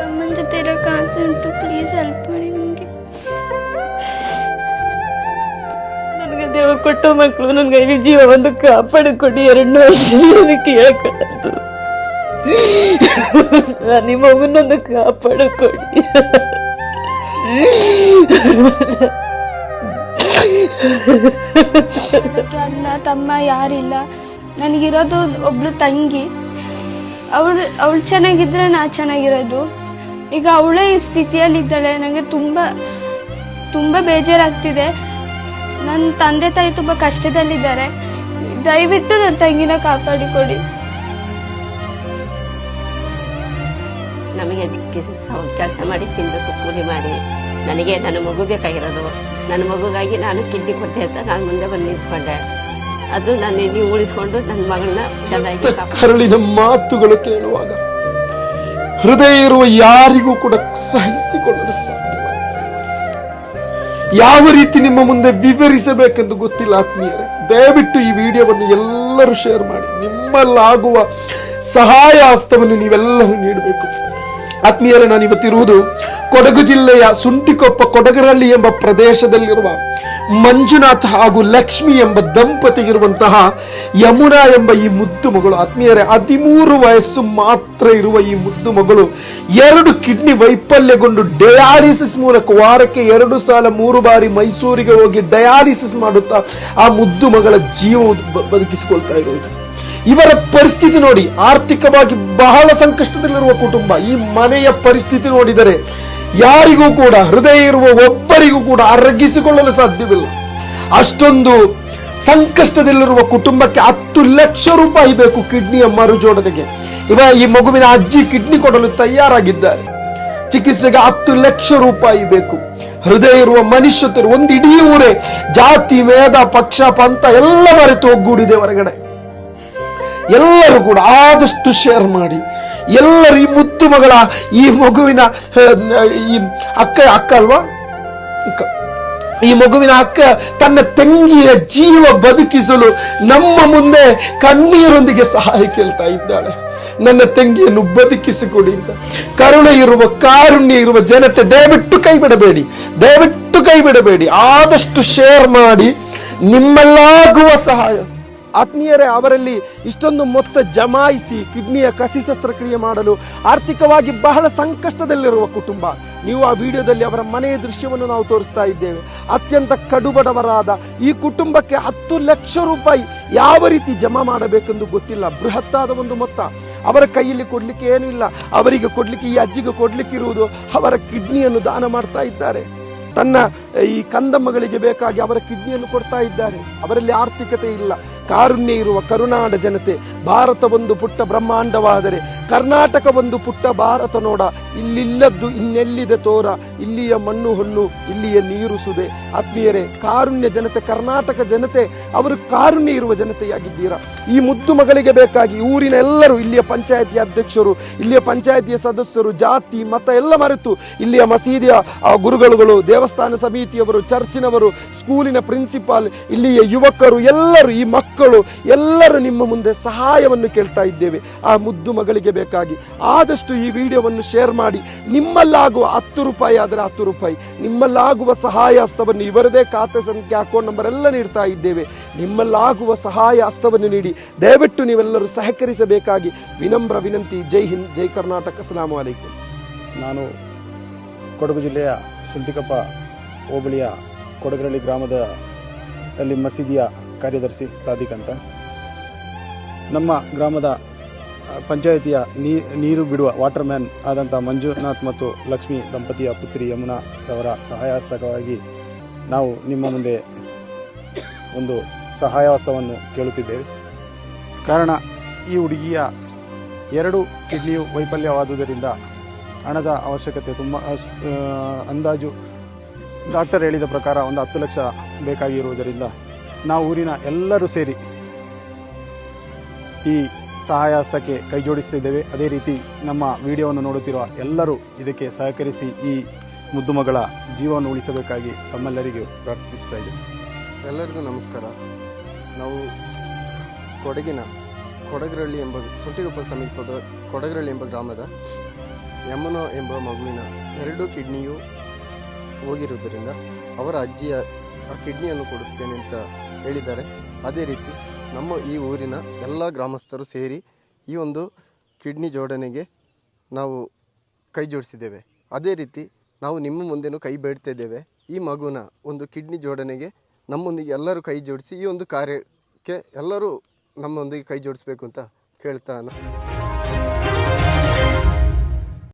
ಅಮ್ಮನ ಜೊತೆ ಇರೋಕೆ ಆಸೆ ಉಂಟು ಪ್ಲೀಸ್ ಹೆಲ್ಪ್ ಮಾಡಿ ನನಗೆ ನನಗೆ ದೇವರು ಕೊಟ್ಟ ಮಕ್ಕಳು ನನ್ಗೆ ಐದು ಜೀವ ಒಂದು ಕಾಪಾಡಿಕೊಡಿ ಎರಡು ವರ್ಷ ಕೇಳ್ಕೊಳ್ಳೋದು ನಾನು ನಿಮ್ಮ ಮಗನೊಂದು ಕಾಪಾಡಿಕೊಡಿ ನನಗೆ ಅಣ್ಣ, ತಮ್ಮ ಯಾರಿಲ್ಲ. ನನಗಿರೋದು ಒಬ್ಳು ತಂಗಿ. ಅವಳು ಅವಳು ಚೆನ್ನಾಗಿದ್ರೆ ನಾ ಚೆನ್ನಾಗಿರೋದು. ಈಗ ಅವಳೇ ಈ ಸ್ಥಿತಿಯಲ್ಲಿದ್ದಾಳೆ. ನನಗೆ ತುಂಬ ತುಂಬ ಬೇಜಾರಾಗ್ತಿದೆ. ನನ್ನ ತಂದೆ ತಾಯಿ ತುಂಬ ಕಷ್ಟದಲ್ಲಿದ್ದಾರೆ. ದಯವಿಟ್ಟು ನನ್ನ ತಂಗಿನ ಕಾಪಾಡಿಕೊಡಿ. ನಮಗೆ ಅದಕ್ಕೆ ಕೆಲಸ ಮಾಡಿ ತಿನ್ನಬೇಕು ಕೂಲಿ ಮಾಡಿ. ನನಗೆ ನನ್ನ ಮಗು ಬೇಕಾಗಿರೋದು. ನನ್ನ ಮಗುಗಾಗಿ ನಾನು ಕಿಡ್ನಿ ಕೊಡ್ತೆ ಅಂತ ನಾನು ಮುಂದೆ ಬಂದು ನಿಂತ್ಕೊಂಡೆ. ಅದು ನಾನು ನೀವು ಉಳಿಸ್ಕೊಂಡು ನನ್ನ ಮಗಳನ್ನ ಚೆನ್ನಾಗಿ ಕರುಳಿನ ಮಾತುಗಳು ಕೇಳುವಾಗ ಹೃದಯ ಇರುವ ಯಾರಿಗೂ ಕೂಡ ಸಹಿಸಿಕೊಳ್ಳಲು ಸಾಧ್ಯ ಯಾವ ರೀತಿ ನಿಮ್ಮ ಮುಂದೆ ವಿವರಿಸಬೇಕೆಂದು ಗೊತ್ತಿಲ್ಲ ಆತ್ಮೀಯರೇ. ದಯವಿಟ್ಟು ಈ ವಿಡಿಯೋವನ್ನು ಎಲ್ಲರೂ ಶೇರ್ ಮಾಡಿ. ನಿಮ್ಮಲ್ಲಾಗುವ ಸಹಾಯ ಹಸ್ತವನ್ನು ನೀವೆಲ್ಲರೂ ನೀಡಬೇಕು. ಆತ್ಮೀಯರೇ, ನಾನು ಇವತ್ತಿರುವುದು ಕೊಡಗು ಜಿಲ್ಲೆಯ ಸುಂಟಿಕೊಪ್ಪ ಕೊಡಗರಳ್ಳಿ ಎಂಬ ಪ್ರದೇಶದಲ್ಲಿರುವ ಮಂಜುನಾಥ್ ಹಾಗೂ ಲಕ್ಷ್ಮಿ ಎಂಬ ದಂಪತಿಗಿರುವಂತಹ ಯಮುನಾ ಎಂಬ ಈ ಮುದ್ದು ಮಗಳು. ಆತ್ಮೀಯರೇ, ಹದಿಮೂರು ವಯಸ್ಸು ಮಾತ್ರ ಇರುವ ಈ ಮುದ್ದು ಮಗಳು ಎರಡು ಕಿಡ್ನಿ ವೈಫಲ್ಯಗೊಂಡು ಡಯಾಲಿಸಿಸ್ ಮೂಲಕ ವಾರಕ್ಕೆ ಎರಡು ಸಾಲ ಮೂರು ಬಾರಿ ಮೈಸೂರಿಗೆ ಹೋಗಿ ಡಯಾಲಿಸಿಸ್ ಮಾಡುತ್ತಾ ಆ ಮುದ್ದು ಮಗಳ ಜೀವ ಬದುಕಿಸಿಕೊಳ್ತಾ ಇರುವುದು. ಇವರ ಪರಿಸ್ಥಿತಿ ನೋಡಿ, ಆರ್ಥಿಕವಾಗಿ ಬಹಳ ಸಂಕಷ್ಟದಲ್ಲಿರುವ ಕುಟುಂಬ, ಈ ಮನೆಯ ಪರಿಸ್ಥಿತಿ ನೋಡಿದರೆ ಯಾರಿಗೂ ಕೂಡ, ಹೃದಯ ಇರುವ ಒಬ್ಬರಿಗೂ ಕೂಡ ಅರಗಿಸಿಕೊಳ್ಳಲು ಸಾಧ್ಯವಿಲ್ಲ. ಅಷ್ಟೊಂದು ಸಂಕಷ್ಟದಲ್ಲಿರುವ ಕುಟುಂಬಕ್ಕೆ ಹತ್ತು ಲಕ್ಷ ರೂಪಾಯಿ ಬೇಕು ಕಿಡ್ನಿಯ ಮರುಜೋಡಣೆಗೆ. ಇವ ಈ ಮಗುವಿನ ಅಜ್ಜಿ ಕಿಡ್ನಿ ಕೊಡಲು ತಯಾರಾಗಿದ್ದಾರೆ. ಚಿಕಿತ್ಸೆಗೆ ಹತ್ತು ಲಕ್ಷ ರೂಪಾಯಿ ಬೇಕು. ಹೃದಯ ಇರುವ ಮನುಷ್ಯತರು ಒಂದು ಇಡೀ ಊರೇ ಜಾತಿ ವೇದ ಪಕ್ಷ, ಪಂಥ ಎಲ್ಲ ಮರೆತು ಒಗ್ಗೂಡಿದೆ ಹೊರಗಡೆ. ಎಲ್ಲರೂ ಕೂಡ ಆದಷ್ಟು ಶೇರ್ ಮಾಡಿ. ಎಲ್ಲರೂ ಈ ಮುತ್ತು ಮಗಳ ಈ ಮಗುವಿನ ಈ ಅಕ್ಕ ಅಕ್ಕ ಅಲ್ವಾ? ಈ ಮಗುವಿನ ಅಕ್ಕ ತನ್ನ ತಂಗಿಯ ಜೀವ ಬದುಕಿಸಲು ನಮ್ಮ ಮುಂದೆ ಕಣ್ಣೀರೊಂದಿಗೆ ಸಹಾಯ ಕೇಳ್ತಾ ಇದ್ದಾಳೆ. ನನ್ನ ತಂಗಿಯನ್ನು ಬದುಕಿಸಿಕೊಡಿ ಅಂತ. ಕರುಣೆ ಇರುವ, ಕಾರುಣ್ಯ ಇರುವ ಜನತೆ ದಯವಿಟ್ಟು ಕೈ ಬಿಡಬೇಡಿ ದಯವಿಟ್ಟು ಕೈ ಬಿಡಬೇಡಿ ಆದಷ್ಟು ಶೇರ್ ಮಾಡಿ ನಿಮ್ಮಲ್ಲಾಗುವ ಸಹಾಯ. ಆತ್ಮೀಯರೇ, ಅವರಲ್ಲಿ ಇಷ್ಟೊಂದು ಮೊತ್ತ ಜಮಾಯಿಸಿ ಕಿಡ್ನಿಯ ಕಸಿ ಶಸ್ತ್ರಕ್ರಿಯೆ ಮಾಡಲು ಆರ್ಥಿಕವಾಗಿ ಬಹಳ ಸಂಕಷ್ಟದಲ್ಲಿರುವ ಕುಟುಂಬ. ನೀವು ಆ ವಿಡಿಯೋದಲ್ಲಿ ಅವರ ಮನೆಯ ದೃಶ್ಯವನ್ನು ನಾವು ತೋರಿಸ್ತಾ ಇದ್ದೇವೆ. ಅತ್ಯಂತ ಕಡುಬಡವರಾದ ಈ ಕುಟುಂಬಕ್ಕೆ ಹತ್ತು ಲಕ್ಷ ರೂಪಾಯಿ ಯಾವ ರೀತಿ ಜಮಾ ಮಾಡಬೇಕೆಂದು ಗೊತ್ತಿಲ್ಲ. ಬೃಹತ್ತಾದ ಒಂದು ಮೊತ್ತ. ಅವರ ಕೈಯಲ್ಲಿ ಕೊಡ್ಲಿಕ್ಕೆ ಏನೂ ಇಲ್ಲ. ಅವರಿಗೆ ಕೊಡ್ಲಿಕ್ಕೆ, ಈ ಅಜ್ಜಿಗೆ ಕೊಡ್ಲಿಕ್ಕೆ ಇರುವುದು ಅವರ ಕಿಡ್ನಿಯನ್ನು ದಾನ ಮಾಡ್ತಾ ಇದ್ದಾರೆ. ತನ್ನ ಈ ಕಂದಮ್ಮಗಳಿಗೆ ಬೇಕಾಗಿ ಅವರ ಕಿಡ್ನಿಯನ್ನು ಕೊಡ್ತಾ ಇದ್ದಾರೆ. ಅವರಲ್ಲಿ ಆರ್ಥಿಕತೆ ಇಲ್ಲ. ಕಾರುಣ್ಯ ಇರುವ ಕರುನಾಡ ಜನತೆ ಭಾರತ ಒಂದು ಪುಟ್ಟ ಬ್ರಹ್ಮಾಂಡವಾದರೆ ಕರ್ನಾಟಕ ಒಂದು ಪುಟ್ಟ ಭಾರತ ನೋಡ. ಇಲ್ಲಿಲ್ಲದ್ದು ಇನ್ನೆಲ್ಲಿದೆ ತೋರ? ಇಲ್ಲಿಯ ಮಣ್ಣು ಹೊನ್ನು ಇಲ್ಲಿಯ ನೀರು ಸುದೆ. ಆತ್ಮೀಯರೇ ಕಾರುಣ್ಯ ಜನತೆ ಕರ್ನಾಟಕ ಜನತೆ ಅವರು ಕಾರುಣ್ಯ ಇರುವ ಜನತೆಯಾಗಿದ್ದೀರಾ? ಈ ಮುದ್ದು ಮಗಳಿಗೆ ಬೇಕಾಗಿ ಊರಿನ ಎಲ್ಲರೂ ಇಲ್ಲಿಯ ಪಂಚಾಯತಿಯ ಅಧ್ಯಕ್ಷರು ಇಲ್ಲಿಯ ಪಂಚಾಯತಿಯ ಸದಸ್ಯರು ಜಾತಿ ಮತ ಎಲ್ಲ ಮರೆತು ಇಲ್ಲಿಯ ಮಸೀದಿಯ ಆ, ಗುರುಗಳು ದೇವಸ್ಥಾನ ಸಮಿತಿಯವರು ಚರ್ಚಿನವರು ಸ್ಕೂಲಿನ ಪ್ರಿನ್ಸಿಪಾಲ್ ಇಲ್ಲಿಯ ಯುವಕರು ಎಲ್ಲರೂ ಈ ಮಕ್ಕಳು ಎಲ್ಲರೂ ನಿಮ್ಮ ಮುಂದೆ ಸಹಾಯವನ್ನು ಕೇಳ್ತಾ ಇದ್ದೇವೆ. ಆ ಮುದ್ದು ಮಗಳಿಗೆ ಬೇಕಾಗಿ. ಆದಷ್ಟು ಈ ವಿಡಿಯೋವನ್ನು ಶೇರ್ ಮಾಡಿ. ನಿಮ್ಮಲ್ಲಾಗುವ ಹತ್ತು ರೂಪಾಯಿ ಆದರೆ ಹತ್ತು ರೂಪಾಯಿ. ನಿಮ್ಮಲ್ಲಾಗುವ ಸಹಾಯ ಹಸ್ತವನ್ನು ಇವರದೇ ಖಾತೆ ಸಂಖ್ಯೆ, ಅಕೌಂಟ್ ನಂಬರ್ ಎಲ್ಲ ನೀಡ್ತಾ ಇದ್ದೇವೆ. ನಿಮ್ಮಲ್ಲಾಗುವ ಸಹಾಯ ಹಸ್ತವನ್ನು ನೀಡಿ. ದಯವಿಟ್ಟು ನೀವೆಲ್ಲರೂ ಸಹಕರಿಸಬೇಕಾಗಿ ವಿನಮ್ರ ವಿನಂತಿ. ಜೈ ಹಿಂದ್, ಜೈ ಕರ್ನಾಟಕ. ಅಸ್ಸಲಾಮು ಅಲೈಕುಂ ನಾನು ಕೊಡಗು ಜಿಲ್ಲೆಯ ಸುಂಟಿಕಪ್ಪ ಹೋಬಳಿಯ ಕೊಡಗರಳ್ಳಿ ಗ್ರಾಮದ ಅಲ್ಲಿ ಮಸೀದಿಯ ಕಾರ್ಯದರ್ಶಿ ಸಾದಿಕ್ ಅಂತ. ನಮ್ಮ ಗ್ರಾಮದ ಪಂಚಾಯಿತಿಯ ನೀರು ಬಿಡುವ ವಾಟರ್ ಮ್ಯಾನ್ ಆದಂಥ ಮಂಜುನಾಥ್ ಮತ್ತು ಲಕ್ಷ್ಮಿ ದಂಪತಿಯ ಪುತ್ರಿ ಯಮುನಾ ಅವರ ಸಹಾಯಹಸ್ತಕವಾಗಿ ನಾವು ನಿಮ್ಮ ಮುಂದೆ ಒಂದು ಸಹಾಯಹಸ್ತವನ್ನು ಕೇಳುತ್ತಿದ್ದೇವೆ. ಕಾರಣ, ಈ ಹುಡುಗಿಯ ಎರಡು ಕಿಡ್ನಿಯು ವೈಫಲ್ಯವಾದುದರಿಂದ ಹಣದ ಅವಶ್ಯಕತೆ ತುಂಬ ಅಂದಾಜು ಡಾಕ್ಟರ್ ಹೇಳಿದ ಪ್ರಕಾರ ಒಂದು ಹತ್ತು ಲಕ್ಷ ಬೇಕಾಗಿರುವುದರಿಂದ ನಾವು ಊರಿನ ಎಲ್ಲರೂ ಸೇರಿ ಈ ಸಹಾಯ ಹಸ್ತಕ್ಕೆ ಕೈ ಜೋಡಿಸ್ತಿದ್ದೇವೆ. ಅದೇ ರೀತಿ ನಮ್ಮ ವಿಡಿಯೋವನ್ನು ನೋಡುತ್ತಿರುವ ಎಲ್ಲರೂ ಇದಕ್ಕೆ ಸಹಕರಿಸಿ ಈ ಮುದ್ದು ಮಗಳ ಜೀವವನ್ನು ಉಳಿಸಬೇಕಾಗಿ ತಮ್ಮೆಲ್ಲರಿಗೂ ಪ್ರಾರ್ಥಿಸ್ತಾ ಇದ್ದೇನೆ. ಎಲ್ಲರಿಗೂ ನಮಸ್ಕಾರ. ನಾವು ಕೊಡಗಿನ ಕೊಡಗರಳ್ಳಿ ಎಂಬ ಸುಂಟಿಗೊಪ್ಪ ಸಮೀಪದ ಕೊಡಗರಳ್ಳಿ ಎಂಬ ಗ್ರಾಮದ ಯಮುನ ಎಂಬ ಮಗುವಿನ ಎರಡು ಕಿಡ್ನಿಯು ಹೋಗಿರುವುದರಿಂದ ಅವರ ಅಜ್ಜಿಯ ಆ ಕಿಡ್ನಿಯನ್ನು ಕೊಡುತ್ತೇನೆ ಅಂತ ಹೇಳಿದ್ದಾರೆ. ಅದೇ ರೀತಿ ನಮ್ಮ ಈ ಊರಿನ ಎಲ್ಲ ಗ್ರಾಮಸ್ಥರು ಸೇರಿ ಈ ಒಂದು ಕಿಡ್ನಿ ಜೋಡಣೆಗೆ ನಾವು ಕೈ ಜೋಡಿಸಿದ್ದೇವೆ. ಅದೇ ರೀತಿ ನಾವು ನಿಮ್ಮ ಮುಂದೆನೂ ಕೈ ಬೇಡ್ತಿದ್ದೇವೆ ಈ ಮಗುನ ಒಂದು ಕಿಡ್ನಿ ಜೋಡಣೆಗೆ ನಮ್ಮೊಂದಿಗೆ ಎಲ್ಲರೂ ಕೈ ಜೋಡಿಸಿ ಈ ಒಂದು ಕಾರ್ಯಕ್ಕೆ ಎಲ್ಲರೂ ನಮ್ಮೊಂದಿಗೆ ಕೈ ಜೋಡಿಸ್ಬೇಕು ಅಂತ ಕೇಳ್ತಾ